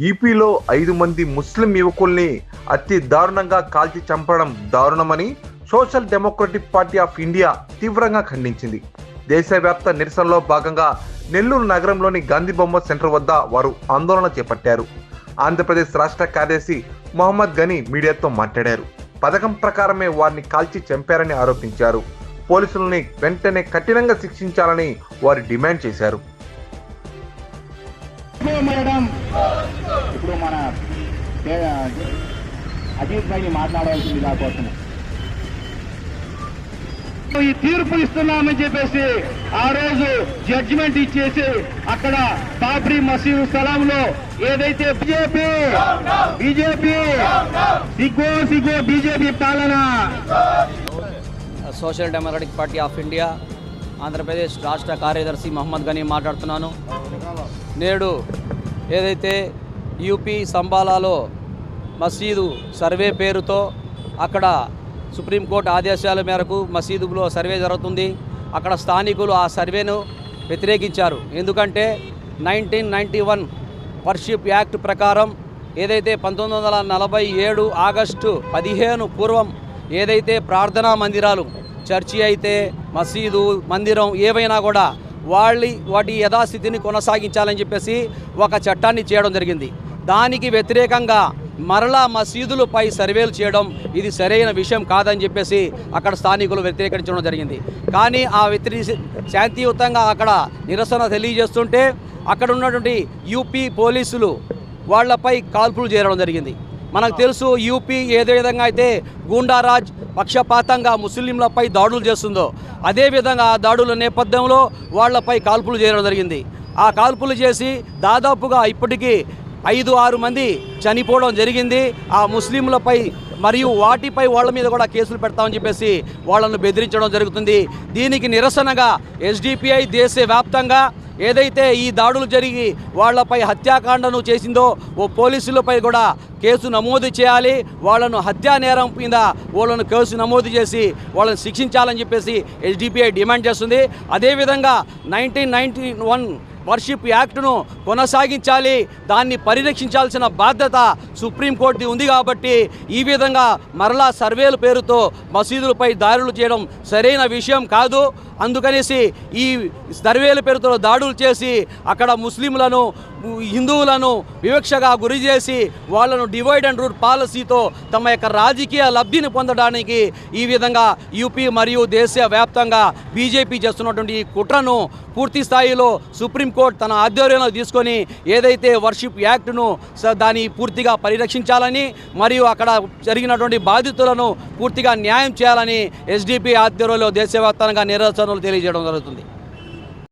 ఈపీలో ఐదు మంది ముస్లిం యువకుల్ని అతి దారుణంగా కాల్చి చంపడం దారుణమని social democratic party of India తీవ్రంగా ఖండించింది. దేశవ్యాప్త నిరసనలో భాగంగా నెల్లూరు నగరంలోని గాంధీ బొమ్మ సెంటర్ వద్ద వారు ఆందోళన చేపట్టారు. ఆంధ్రప్రదేశ్ రాష్ట్ర కార్యదర్శి మొహమ్మద్ గని మీడియాతో మాట్లాడారు. పథకం ప్రకారమే వారిని కాల్చి చంపారని ఆరోపించారు. పోలీసులని వెంటనే కఠినంగా శిక్షించాలని వారు డిమాండ్ చేశారు. అజీత్ భాయ్ని మాట్లాడవలసింది నా కోసం. ఈ తీర్పు ఇస్తున్నామని చెప్పేసి ఆ రోజు జడ్జిమెంట్ ఇచ్చేసి అక్కడ బాబ్రీ మసీదు స్థలంలో ఏదైతే బీజేపీ బీజేపీ సిగ్గో సిగ్గో బీజేపీ పాలన. Social democratic party of India Andhra Pradesh రాష్ట్ర కార్యదర్శి మహమ్మద్ గనీ మాట్లాడుతున్నాను. నేడు ఏదైతే యూపీ సంబాలాలో మసీదు సర్వే పేరుతో అక్కడ సుప్రీంకోర్టు ఆదేశాల మేరకు మసీదులో సర్వే జరుగుతుంది. అక్కడ స్థానికులు ఆ సర్వేను వ్యతిరేకించారు. ఎందుకంటే nineteen ninety one worship act ప్రకారం ఏదైతే పంతొమ్మిది వందల నలభై ఏడు ఆగస్టు పదిహేను పూర్వం ఏదైతే ప్రార్థనా మందిరాలు చర్చి అయితే మసీదు మందిరం ఏవైనా కూడా వాళ్ళ వాటి యథాస్థితిని కొనసాగించాలని చెప్పేసి ఒక చట్టాన్ని చేయడం జరిగింది. దానికి వ్యతిరేకంగా మరలా మసీదులపై సర్వేలు చేయడం ఇది సరైన విషయం కాదని చెప్పేసి అక్కడ స్థానికులు వ్యతిరేకించడం జరిగింది. కానీ ఆ వ్యతిరే శాంతియుతంగా అక్కడ నిరసన తెలియజేస్తుంటే అక్కడ ఉన్నటువంటి యూపీ పోలీసులు వాళ్ళపై కాల్పులు చేరడం జరిగింది. మనకు తెలుసు యూపీ ఏదే విధంగా అయితే గూండారాజ్ పక్షపాతంగా ముస్లింలపై దాడులు చేస్తుందో అదేవిధంగా ఆ దాడుల నేపథ్యంలో వాళ్ళపై కాల్పులు చేయడం జరిగింది. ఆ కాల్పులు చేసి దాదాపుగా ఇప్పటికీ ఐదు ఆరు మంది చనిపోవడం జరిగింది. ఆ ముస్లింలపై మరియు వాటిపై వాళ్ళ మీద కూడా కేసులు పెడతామని చెప్పేసి వాళ్ళను బెదిరించడం జరుగుతుంది. దీనికి నిరసనగా ఎస్డిపిఐ దేశవ్యాప్తంగా ఏదైతే ఈ దాడులు జరిగి వాళ్ళపై హత్యాకాండను చేసిందో ఓ పోలీసులపై కూడా కేసు నమోదు చేయాలి. వాళ్ళను హత్యా నేరం మీద వాళ్ళను కేసు నమోదు చేసి వాళ్ళని శిక్షించాలని చెప్పేసి ఎస్డిపిఐ డిమాండ్ చేస్తుంది. అదేవిధంగా నైన్టీన్ నైన్టీ వన్ వర్షిప్ యాక్ట్ను కొనసాగించాలి. దాన్ని పరిరక్షించాల్సిన బాధ్యత సుప్రీంకోర్టుది ఉంది కాబట్టి ఈ విధంగా మరలా సర్వేల పేరుతో మసీదులపై దాడులు చేయడం సరైన విషయం కాదు. అందుకనేసి ఈ సర్వేల పేరుతో దాడులు చేసి అక్కడ ముస్లింలను హిందువులను వివక్షగా గురి చేసి వాళ్ళను డివైడ్ అండ్ రూట్ పాలసీతో తమ యొక్క రాజకీయ లబ్ధిని పొందడానికి ఈ విధంగా యూపీ మరియు దేశవ్యాప్తంగా బీజేపీ చేస్తున్నటువంటి ఈ కుట్రను పూర్తి స్థాయిలో సుప్రీంకోర్టు తన ఆధ్వర్యంలో తీసుకొని ఏదైతే వర్షిప్ యాక్ట్ను స- దాన్ని పూర్తిగా పరిరక్షించాలని మరియు అక్కడ జరిగినటువంటి బాధితులను పూర్తిగా న్యాయం చేయాలని ఎస్డిపి ఆధ్వర్యంలో దేశవ్యాప్తంగా నిరసనలు తెలియజేయడం జరుగుతుంది.